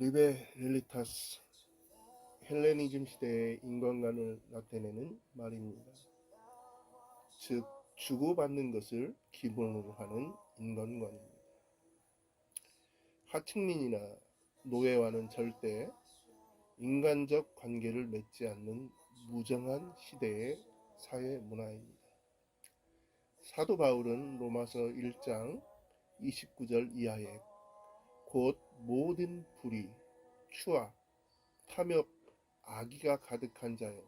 리베 렐리타스 헬레니즘 시대의 인간관을 나타내는 말입니다. 즉 주고받는 것을 기본으로 하는 인간관입니다. 하층민이나 노예와는 절대 인간적 관계를 맺지 않는 무정한 시대의 사회 문화입니다. 사도 바울은 로마서 1장 29절 이하에 곧 모든 불의, 추악, 탐욕, 악의가 가득한 자요,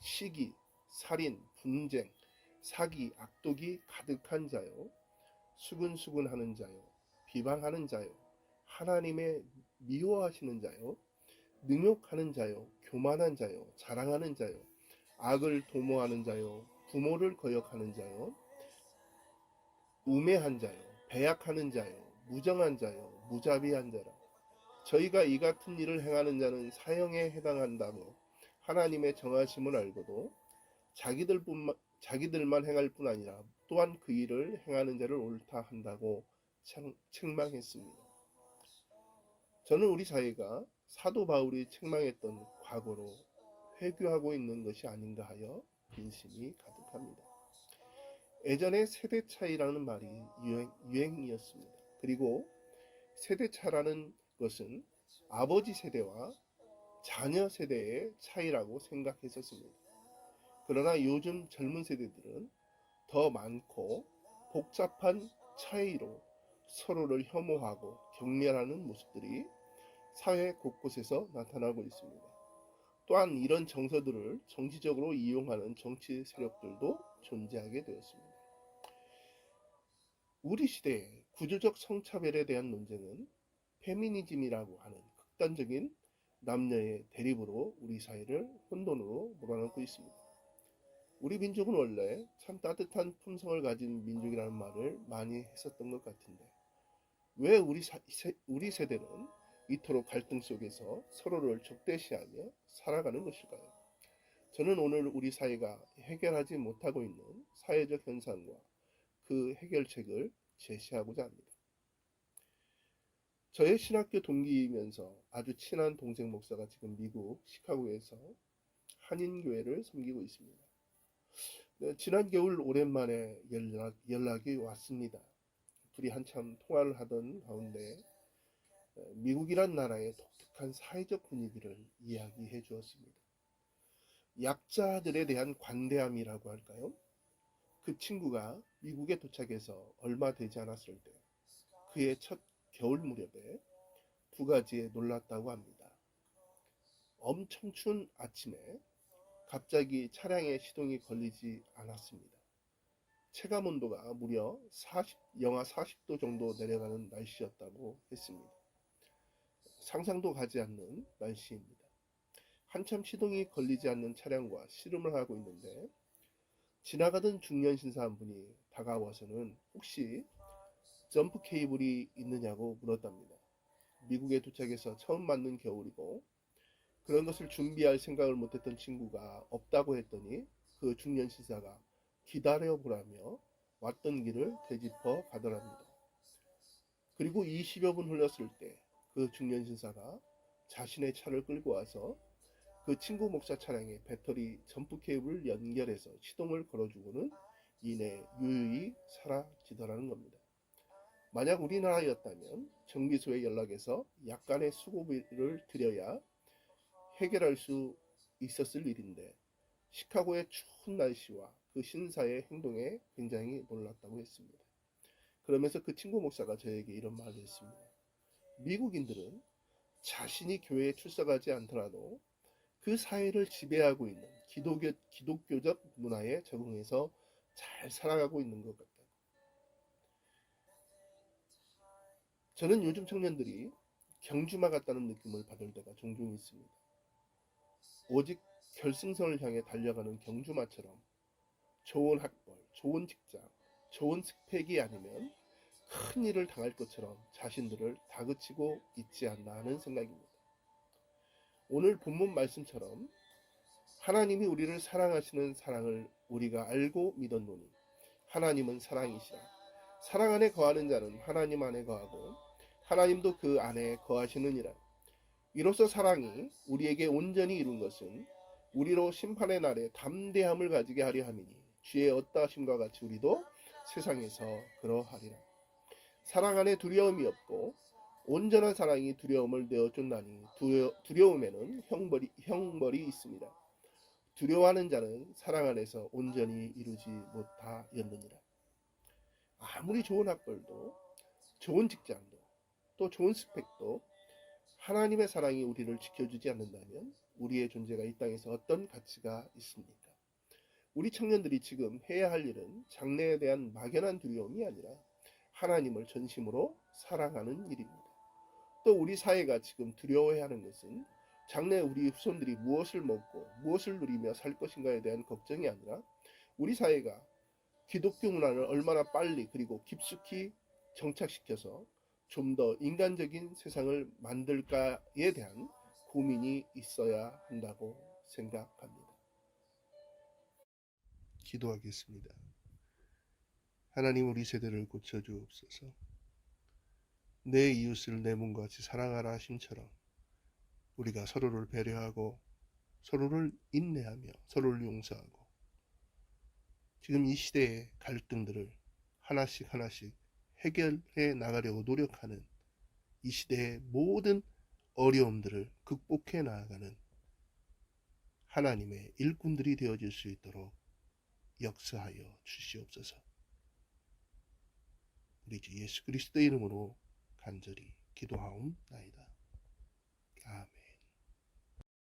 시기, 살인, 분쟁, 사기, 악독이 가득한 자요, 수근수근 하는 자요, 비방하는 자요, 하나님의 미워하시는 자요, 능욕하는 자요, 교만한 자요, 자랑하는 자요, 악을 도모하는 자요, 부모를 거역하는 자요, 우매한 자요, 배약하는 자요, 무정한 자요, 무자비한 자라. 저희가 이 같은 일을 행하는 자는 사형에 해당한다고 하나님의 정하심을 알고도 자기들뿐만 자기들만 행할 뿐 아니라 또한 그 일을 행하는 자를 옳다 한다고 청- 책망했습니다. 저는 우리 사회가 사도 바울이 책망했던 과거로 회귀하고 있는 것이 아닌가 하여 빈심이 가득합니다. 예전에 세대 차이라는 말이 유행, 유행이었습니다. 그리고 세대 차라는 것은 아버지 세대와 자녀 세대의 차이라고 생각했었습니다. 그러나 요즘 젊은 세대들은 더 많고 복잡한 차이로 서로를 혐오하고 경멸하는 모습들이 사회 곳곳에서 나타나고 있습니다. 또한 이런 정서들을 정치적으로 이용하는 정치 세력들도 존재하게 되었습니다. 우리 시대의 구조적 성차별에 대한 논쟁은 페미니즘이라고 하는 극단적인 남녀의 대립으로 우리 사회를 혼돈으로 몰아넣고 있습니다. 우리 민족은 원래 참 따뜻한 품성을 가진 민족이라는 말을 많이 했었던 것 같은데 왜 우리, 사, 세, 우리 세대는 이토록 갈등 속에서 서로를 적대시하며 살아가는 것일까요? 저는 오늘 우리 사회가 해결하지 못하고 있는 사회적 현상과 그 해결책을 제시하고자 합니다. 저의 신학교 동기이면서 아주 친한 동생 목사가 지금 미국 시카고에서 한인교회를 섬기고 있습니다. 네, 지난 겨울 오랜만에 연락, 연락이 왔습니다. 둘이 한참 통화를 하던 가운데 어, 미국이란 나라의 독특한 사회적 분위기를 이야기해 주었습니다. 약자들에 대한 관대함이라고 할까요? 그 친구가 미국에 도착해서 얼마 되지 않았을 때 그의 첫 겨울 무렵에 두 가지에 놀랐다고 합니다. 엄청 추운 아침에 갑자기 차량에 시동이 걸리지 않았습니다. 체감 온도가 무려 40, 영하 40도 정도 내려가는 날씨였다고 했습니다. 상상도 가지 않는 날씨입니다. 한참 시동이 걸리지 않는 차량과 씨름을 하고 있는데 지나가던 중년 신사 한 분이 다가와서는 혹시 점프 케이블이 있느냐고 물었답니다. 미국에 도착해서 처음 맞는 겨울이고 그런 것을 준비할 생각을 못했던 친구가 없다고 했더니 그 중년 신사가 기다려 보라며 왔던 길을 되짚어 가더랍니다. 그리고 20여 분 흘렀을 때 그 중년 신사가 자신의 차를 끌고 와서 그 친구 목사 차량에 배터리 점프 케이블을 연결해서 시동을 걸어주고는 이내 유유히 사라지더라는 겁니다. 만약 우리나라였다면 정비소에 연락해서 약간의 수고비를 드려야 해결할 수 있었을 일인데 시카고의 추운 날씨와 그 신사의 행동에 굉장히 놀랐다고 했습니다. 그러면서 그 친구 목사가 저에게 이런 말을 했습니다. 미국인들은 자신이 교회에 출석하지 않더라도 그 사회를 지배하고 있는 기독교, 기독교적 문화에 적응해서 잘 살아가고 있는 것 같다. 저는 요즘 청년들이 경주마 같다는 느낌을 받을 때가 종종 있습니다. 오직 결승선을 향해 달려가는 경주마처럼 좋은 학벌, 좋은 직장, 좋은 스펙이 아니면 큰 일을 당할 것처럼 자신들을 다그치고 있지 않나 하는 생각입니다. 오늘 본문 말씀처럼 하나님이 우리를 사랑하시는 사랑을 우리가 알고 믿었노니 하나님은 사랑이시라. 사랑 안에 거하는 자는 하나님 안에 거하고 하나님도 그 안에 거하시느니라. 이로써 사랑이 우리에게 온전히 이룬 것은 우리로 심판의 날에 담대함을 가지게 하려 함이니 주의 어떠하심과 같이 우리도 세상에서 그러하리라. 사랑 안에 두려움이 없고 온전한 사랑이 두려움을 내어준다니 두려, 두려움에는 형벌이, 형벌이 있습니다. 두려워하는 자는 사랑 안에서 온전히 이루지 못하였느니라. 아무리 좋은 학벌도 좋은 직장도 또 좋은 스펙도 하나님의 사랑이 우리를 지켜주지 않는다면 우리의 존재가 이 땅에서 어떤 가치가 있습니까? 우리 청년들이 지금 해야 할 일은 장래에 대한 막연한 두려움이 아니라 하나님을 전심으로 사랑하는 일입니다. 또 우리 사회가 지금 두려워해야 하는 것은 장래 우리 후손들이 무엇을 먹고 무엇을 누리며 살 것인가에 대한 걱정이 아니라 우리 사회가 기독교 문화를 얼마나 빨리 그리고 깊숙이 정착시켜서 좀 더 인간적인 세상을 만들까에 대한 고민이 있어야 한다고 생각합니다. 기도하겠습니다. 하나님 우리 세대를 고쳐 주옵소서. 내 이웃을 내 몸과 같이 사랑하라 하심처럼 우리가 서로를 배려하고 서로를 인내하며 서로를 용서하고 지금 이 시대의 갈등들을 하나씩 하나씩 해결해 나가려고 노력하는 이 시대의 모든 어려움들을 극복해 나아가는 하나님의 일꾼들이 되어질 수 있도록 역사하여 주시옵소서. 우리 주 예수 그리스도의 이름으로 간절히 기도하옵나이다. 아멘.